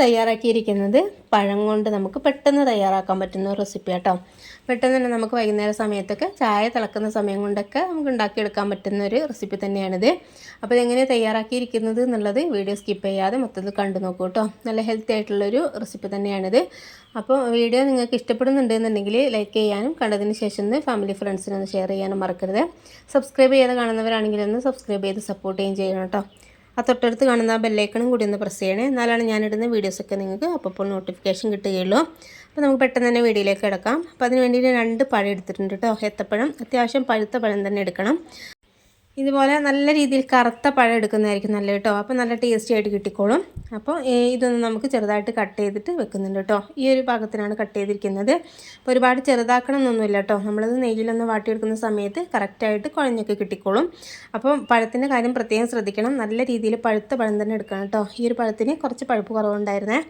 തയ്യാറാക്കിയിരിക്കുന്നത് പഴം കൊണ്ട് നമുക്ക് പെട്ടെന്ന് തയ്യാറാക്കാൻ പറ്റുന്ന ഒരു റെസിപ്പി കേട്ടോ പെട്ടെന്ന് തന്നെ നമുക്ക് വൈകുന്നേര സമയത്തൊക്കെ ചായ തിളക്കുന്ന സമയം കൊണ്ടൊക്കെ നമുക്ക് ഉണ്ടാക്കിയെടുക്കാൻ പറ്റുന്ന ഒരു റെസിപ്പി തന്നെയാണിത്. അപ്പോൾ ഇതെങ്ങനെ തയ്യാറാക്കിയിരിക്കുന്നത് എന്നുള്ളത് വീഡിയോ സ്കിപ്പ് ചെയ്യാതെ മൊത്തത്തിൽ കണ്ടു നോക്കൂ കേട്ടോ നല്ല ഹെൽത്തി ആയിട്ടുള്ളൊരു റെസിപ്പി തന്നെയാണിത്. അപ്പോൾ വീഡിയോ നിങ്ങൾക്ക് ഇഷ്ടപ്പെടുന്നുണ്ടെന്നുണ്ടെങ്കിൽ ലൈക്ക് ചെയ്യാനും കണ്ടതിന് ശേഷം ഫാമിലി ഫ്രണ്ട്സിനൊന്ന് ഷെയർ ചെയ്യാനും മറക്കരുത്. സബ്സ്ക്രൈബ് ചെയ്ത് കാണുന്നവരാണെങ്കിൽ ഒന്ന് സബ്സ്ക്രൈബ് ചെയ്ത് സപ്പോർട്ട് ചെയ്യുകയും ചെയ്യണം കേട്ടോ ആ തൊട്ടടുത്ത് കാണുന്ന ബെല്ലൈക്കണും കൂടി ഒന്ന് പ്രസ് ചെയ്യണേ. എന്നാലാണ് ഞാനിടുന്ന വീഡിയോസൊക്കെ നിങ്ങൾക്ക് അപ്പോൾ നോട്ടിഫിക്കേഷൻ കിട്ടുകയുള്ളൂ. അപ്പോൾ നമുക്ക് പെട്ടെന്ന് തന്നെ വീഡിയോയിലേക്ക് കിടക്കാം. അപ്പോൾ അതിന് ഞാൻ രണ്ട് പഴം എടുത്തിട്ടുണ്ട് കേട്ടോ ഏത്തപ്പഴം. അത്യാവശ്യം പഴുത്ത പഴം തന്നെ എടുക്കണം. ഇതുപോലെ നല്ല രീതിയിൽ കറുത്ത പഴം എടുക്കുന്നതായിരിക്കും നല്ല കേട്ടോ അപ്പോൾ നല്ല ടേസ്റ്റി ആയിട്ട് കിട്ടിക്കോളും. അപ്പോൾ ഇതൊന്ന് നമുക്ക് ചെറുതായിട്ട് കട്ട് ചെയ്തിട്ട് വെക്കുന്നുണ്ട് കേട്ടോ. ഈ ഒരു ഭാഗത്തിനാണ് കട്ട് ചെയ്തിരിക്കുന്നത്. അപ്പോൾ ഒരുപാട് ചെറുതാക്കണം എന്നൊന്നുമില്ല കേട്ടോ. നമ്മളത് നെയ്യിലൊന്ന് വാട്ടിയെടുക്കുന്ന സമയത്ത് കറക്റ്റായിട്ട് കുഴഞ്ഞൊക്കെ കിട്ടിക്കോളും. അപ്പോൾ പഴത്തിന്റെ കാര്യം പ്രത്യേകം ശ്രദ്ധിക്കണം. നല്ല രീതിയിൽ പഴുത്ത പഴം തന്നെ എടുക്കണം കേട്ടോ. ഈ ഒരു പഴത്തിന് കുറച്ച് പഴുപ്പ് കുറവുണ്ടായിരുന്നേ.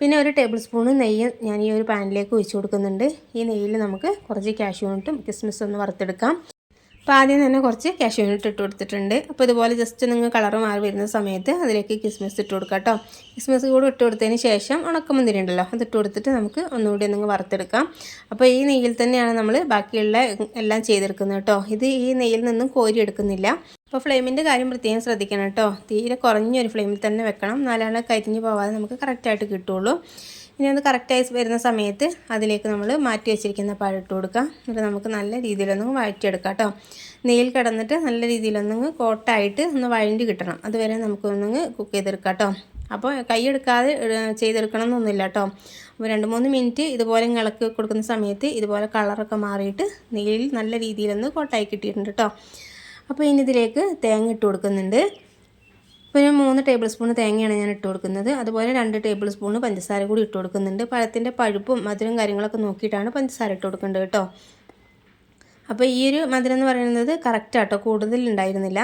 പിന്നെ ഒരു ടേബിൾ സ്പൂൺ നെയ്യ് ഞാൻ ഈ ഒരു പാനിലേക്ക് ഒഴിച്ചു കൊടുക്കുന്നുണ്ട്. ഈ നെയ്യിൽ നമുക്ക് കുറച്ച് കാഷ്യൂണിട്ടും കിസ്മിസ് ഒന്ന് വറുത്തെടുക്കാം. അപ്പോൾ ആദ്യം തന്നെ കുറച്ച് കാഷ്യൂനട്ട് ഇട്ട് കൊടുത്തിട്ടുണ്ട്. അപ്പോൾ ഇതുപോലെ ജസ്റ്റ് നിങ്ങൾ കളർ മാറി വരുന്ന സമയത്ത് അതിലേക്ക് കിസ്മിസ് ഇട്ട് കൊടുക്കാം കേട്ടോ കിസ്മിസ് കൂടി ഇട്ട് കൊടുത്തതിന് ശേഷം ഉണക്കമുന്തിരി ഉണ്ടല്ലോ അത് ഇട്ട് കൊടുത്തിട്ട് നമുക്ക് ഒന്നുകൂടി ഒന്ന് വറുത്തെടുക്കാം. അപ്പോൾ ഈ നെയ്യിൽ തന്നെയാണ് നമ്മൾ ബാക്കിയുള്ള എല്ലാം ചെയ്തെടുക്കുന്നത് കേട്ടോ ഇത് ഈ നെയ്യിൽ നിന്നും കോരി എടുക്കുന്നില്ല. അപ്പോൾ ഫ്ലെയിമിന്റെ കാര്യം പ്രത്യേകം ശ്രദ്ധിക്കണം കേട്ടോ. തീരെ കുറഞ്ഞൊരു ഫ്ലെയിമിൽ തന്നെ വെക്കണം. എന്നാലാണ് കരിഞ്ഞു പോവാതെ നമുക്ക് കറക്റ്റായിട്ട് കിട്ടുള്ളൂ. ഇനി അത് കറക്റ്റായി വരുന്ന സമയത്ത് അതിലേക്ക് നമ്മൾ മാറ്റി വെച്ചിരിക്കുന്ന പഴം ഇട്ട് കൊടുക്കാം. എന്നിട്ട് നമുക്ക് നല്ല രീതിയിലൊന്ന് വഴറ്റിയെടുക്കാം കേട്ടോ. നെയ്യിൽ കിടന്നിട്ട് നല്ല രീതിയിലൊന്നും കോട്ടായിട്ട് ഒന്ന് വഴണ്ടി കിട്ടണം. അതുവരെ നമുക്കൊന്ന് കുക്ക് ചെയ്തെടുക്കാം കേട്ടോ. അപ്പോൾ കൈയെടുക്കാതെ ചെയ്തെടുക്കണം എന്നൊന്നുമില്ല കേട്ടോ. അപ്പോൾ രണ്ട് മൂന്ന് മിനിറ്റ് ഇതുപോലെ ഇളക്കി കൊടുക്കുന്ന സമയത്ത് ഇതുപോലെ കളറൊക്കെ മാറിയിട്ട് നെയ്യിൽ നല്ല രീതിയിലൊന്ന് കോട്ടായി കിട്ടിയിട്ടുണ്ട് കേട്ടോ. അപ്പോൾ ഇനി ഇതിലേക്ക് തേങ്ങ ഇട്ട് കൊടുക്കുന്നുണ്ട്. ഇപ്പോൾ ഞാൻ മൂന്ന് ടേബിൾ സ്പൂൺ തേങ്ങയാണ് ഞാൻ ഇട്ട് കൊടുക്കുന്നത്. അതുപോലെ രണ്ട് ടേബിൾ സ്പൂൺ പഞ്ചസാര കൂടി ഇട്ട് കൊടുക്കുന്നുണ്ട്. പഴത്തിന്റെ പഴുപ്പും മധുരം കാര്യങ്ങളൊക്കെ നോക്കിയിട്ടാണ് പഞ്ചസാര ഇട്ട് കൊടുക്കേണ്ടത് കേട്ടോ. അപ്പോൾ ഈ ഒരു മധുരം എന്ന് പറയുന്നത് കറക്റ്റ് ആട്ടോ? കൂടുതൽ ഉണ്ടായിരുന്നില്ല.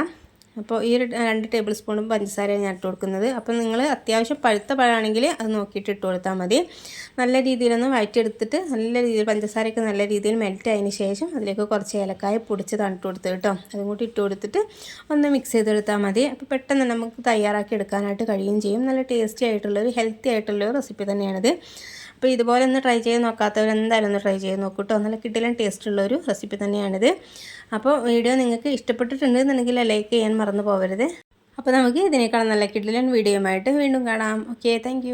അപ്പോൾ ഈ രണ്ട് ടേബിൾ സ്പൂണും പഞ്ചസാരയാണ് ഞാൻ ഇട്ട് കൊടുക്കുന്നത്. അപ്പോൾ നിങ്ങൾ അത്യാവശ്യം പഴുത്ത പഴമാണെങ്കിൽ അത് നോക്കിയിട്ട് ഇട്ട് കൊടുത്താൽ മതി. നല്ല രീതിയിലൊന്ന് വഴറ്റിയെടുത്തിട്ട് നല്ല രീതിയിൽ പഞ്ചസാരയൊക്കെ നല്ല രീതിയിൽ മെൽറ്റ് ആയതിന് ശേഷം അതിലേക്ക് കുറച്ച് ഏലക്കായ പൊടിച്ച് തണുട്ട് കൊടുത്ത് കേട്ടോ. അതും കൂടി ഇട്ട് കൊടുത്തിട്ട് ഒന്ന് മിക്സ് ചെയ്തെടുത്താൽ മതി. അപ്പോൾ പെട്ടെന്ന് നമുക്ക് തയ്യാറാക്കി എടുക്കാനായിട്ട് കഴിയുകയും ചെയ്യും. നല്ല ടേസ്റ്റി ആയിട്ടുള്ളൊരു ഹെൽത്തി ആയിട്ടുള്ളൊരു റെസിപ്പി തന്നെയാണിത്. അപ്പോൾ ഇതുപോലെ ഒന്ന് ട്രൈ ചെയ്ത് നോക്കാത്തവർ എന്തായാലും ഒന്ന് ട്രൈ ചെയ്ത് നോക്കൂട്ടോ നല്ല നല്ല ടേസ്റ്റ് ഉള്ള ഒരു റെസിപ്പി തന്നെയാണിത്. അപ്പോൾ വീഡിയോ നിങ്ങൾക്ക് ഇഷ്ടപ്പെട്ടിട്ടുണ്ടെന്നുണ്ടെങ്കിൽ ലൈക്ക് ചെയ്യാൻ മറന്നു പോകരുത് അപ്പോൾ നമുക്ക് ഇതിനേക്കാൾ നല്ല കിട്ടിലൻ വീഡിയോയുമായിട്ട് വീണ്ടും കാണാം. Okay thank